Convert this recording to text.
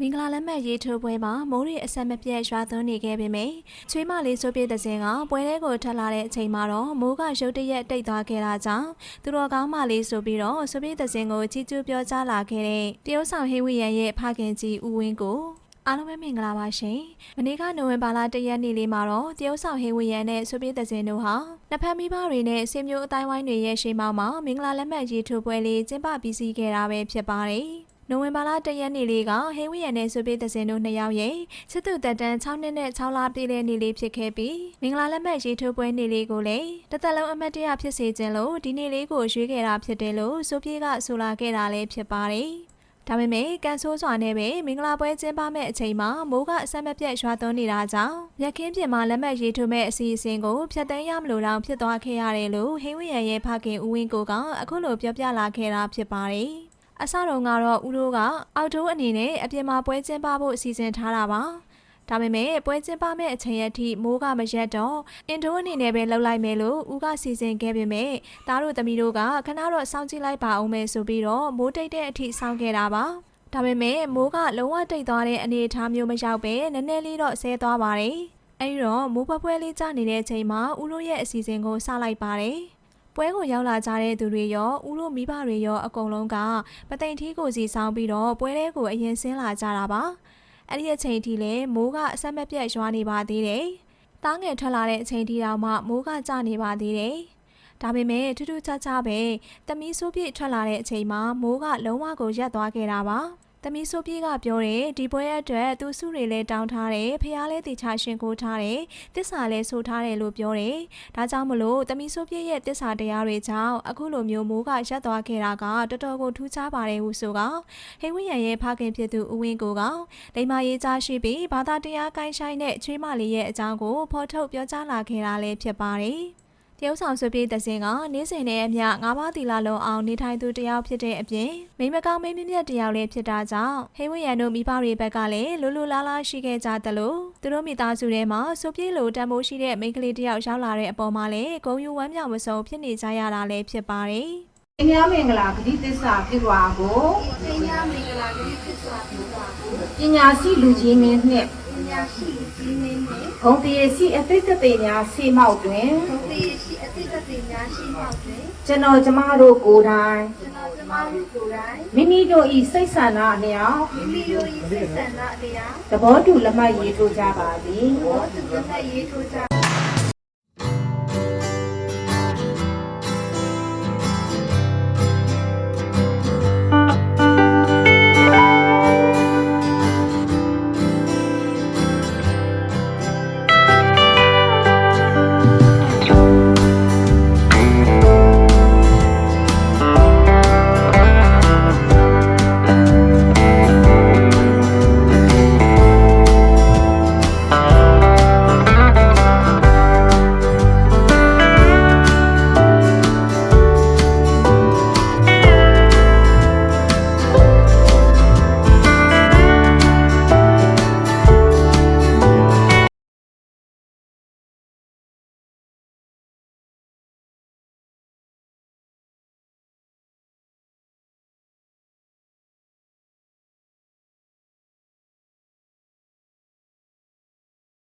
မင်္ဂလာလက်မှတ်ရေးထိုးပွဲမှာမိုးရီအဆက်မပြတ်ရွာသွန်းနေခဲ့ပေမယ့်ချွေးမလေးဆိုပြတဲ့စင်ကပွဲထဲကိုထပ်လာတဲ့အချိန်မှာတော့မိုးကရုတ်တရက်တိတ်သွားခဲ့တာကြောင့်သူတော်ကောင်းမလေးဆိုပြီးတော့ဆိုပြတဲ့စင်ကိုချီးကျူးပြောကြားလာခဲ့တဲ့တရုတ်ဆောင်ဟေးဝီရန်ရဲ့ဖခင်ကြီးဦးဝင်းကိုအားလုံးပဲမင်္ဂလာပါရှင်။မနေ့ကနိုဝင်ဘာလ၁ရက်နေ့လေးမှာတော့တရုတ်ဆောင်ဟေးဝီရန်နဲ့ဆိုပြတဲ့စင်တို့ဟာနှစ်ဖက်မိဘတွေနဲ့ဆွေမျိုးအတိုင်းဝိုင်းတွေရဲ့ရှေ့မှောက်မှာမင်္ဂလာလက်မှတ်ရေးထိုးပွဲလေးကျင်းပပြီးစီးခဲ့တာပဲဖြစ်ပါတယ်။ နိုဝင်ဘာလ၁ရက်နေ့လေးကဟင်းဝီရနဲ့ဆွေပေးသစင်တို့နှစ်ယောက်ရဲ့ချစ်သူတက်တန်း6နှစ်နဲ့6လပြည့်တဲ့နေ့လေးဖြစ်ခဲ့ပြီးမင်္ဂလာလက်မှတ်ရေးထိုးပွဲနေ့လေးကိုလည်းတစ်သက်လုံးအမတ်တရဖြစ်စေခြင်းလို့ဒီနေ့လေးကိုရွေးခဲ့တာဖြစ်တယ်လို့ဆိုပြေကဆိုလာခဲ့တာလည်းဖြစ်ပါတယ်။ဒါပေမဲ့ကန်ဆိုးစွာနဲ့ပဲမင်္ဂလာပွဲကျင်းပမဲ့အချိန်မှာမိုးကအဆက်မပြတ်ရွာသွန်းနေတာကြောင့်မြက်ခင်းပြင်မှာလက်မှတ်ရေးထိုးမဲ့အစီအစဉ်ကိုဖျက်သိမ်းရမလို့တောင်ဖြစ်သွားခဲ့ရတယ်လို့ဟင်းဝီရရဲ့ဖခင်ဦးဝင်းကိုကအခုလိုပြောပြလာခဲ့တာဖြစ်ပါတယ်။ အစတုန်းကတော့ဦးတို့ကအောက်တိုးအနေနဲ့အပြင်မှာပွဲကျင်းပဖို့အစီအစဉ်ထားတာပါ။ဒါပေမဲ့ပွဲကျင်းပမဲ့အချိန်ရက်ထိမိုးကမရက်တော့အင်ဒိုအနေနဲ့ပဲလှုပ်လိုက်မယ်လို့ဦးကစီစဉ်ခဲ့ပေမဲ့သားတို့သမီးတို့ကခဏတော့စောင့်ကြည့်လိုက်ပါအောင်မယ်ဆိုပြီးတော့မိုးတိတ်တဲ့အထိစောင့်ခဲ့တာပါ။ဒါပေမဲ့မိုးကလုံးဝတိတ်သွားတဲ့အနေအထားမျိုးမရောက်ပဲနည်းနည်းလေးတော့ဆဲသွားပါတယ်။အဲဒီတော့မိုးပွဲပွဲလေးကျနေတဲ့အချိန်မှာဦးတို့ရဲ့အစီအစဉ်ကိုစလိုက်ပါတယ်။ ပွဲကိုရောက်လာကြတဲ့သူတွေရောဦးတို့မိဘတွေရောအကုန်လုံးကပသိမ်ထီးကိုစီဆောင်ပြီးတော့ပွဲထဲကိုအရင်ဆင်းလာကြတာပါအဲ့ဒီအချိန်ထိလည်းမိုးကအဆက်မပြတ်ရွာနေပါသေးတယ်တားငယ်ထွက်လာတဲ့အချိန်ထိတောင်မှမိုးကကျနေပါသေးတယ်ဒါပေမဲ့ထူးထူးခြားခြားပဲတမီးဆိုးပြည့်ထွက်လာတဲ့အချိန်မှာမိုးကလုံးဝကိုရက်သွားခဲ့တာပါ တမီးဆိုးပြေးကပြောတယ်ဒီပွဲအတွက်သူစုတွေလည်းတောင်းထားတယ်ဖះလဲတေချာရှင်ကိုထားတယ်တစ္ဆာလဲဆိုထားတယ်လို့ပြောတယ်ဒါကြောင့်မလို့တမီးဆိုးပြေးရဲ့တစ္ဆာတရားတွေကြောင့်အခုလိုမျိုးမိုးကရက်သွားခဲ့တာကတော်တော်ကိုထူးခြားပါတယ်ဟုဆိုကဟိဝင်းရန်ရဲ့ဖခင်ဖြစ်သူဦးဝင်းကိုကလိမ္မာရေးကြားရှိပြီးဘာသာတရားကိုင်းဆိုင်တဲ့ချွေးမလေးရဲ့အကြောင်းကိုဖော်ထုတ်ပြောကြားလာခဲ့တာလည်းဖြစ်ပါတယ် တရုတ်ဆောင်ဆွေပြေးတဲ့စင်ကနေ့စဉ်နဲ့အမျှငါးပါးတီလာလုံးအောင်နေထိုင်သူတယောက်ဖြစ်တဲ့အပြင်မိမကောင်းမိမမြတ်တယောက်လည်းဖြစ်တာကြောင့်ဟိဝရန်တို့မိဘတွေဘက်ကလည်းလူလူလားလားရှိခဲ့ကြသလိုသူတို့မိသားစုထဲမှာဆွပြေးလိုတန်ဖိုးရှိတဲ့မိန်းကလေးတယောက်ရောက်လာတဲ့အပေါ်မှာလည်းဂုံယူဝမ်းမြောက်မဆုံးဖြစ်နေကြရတာလည်းဖြစ်ပါတယ်အင်းများမင်္ဂလာဂတိသစ္စာဖြစ်စွာကိုပညာမင်္ဂလာတိဖြစ်စွာပြုပါကိုပညာရှိလူကြီးမင်းနှင့် ပညာရှိကြီးနေနှင့်ဂုံတရေရှိအသိသက်သေများဆေးမောက်တွင်ဘုရားရှိအသိသက်သေများရှိမှတွင်ကျွန်တော်ကျမတို့ကိုယ်တိုင်ကျွန်တော်ကျမတို့ကိုယ်တိုင်မိမိတို့ဤစိတ်ဆန္ဒအလျောက်မိမိတို့၏စိတ်ဆန္ဒအလျောက်သဘောတူလက်မှတ်ရေးထိုးကြပါသည်ဘောသူလက်မှတ်ရေးထိုးကြ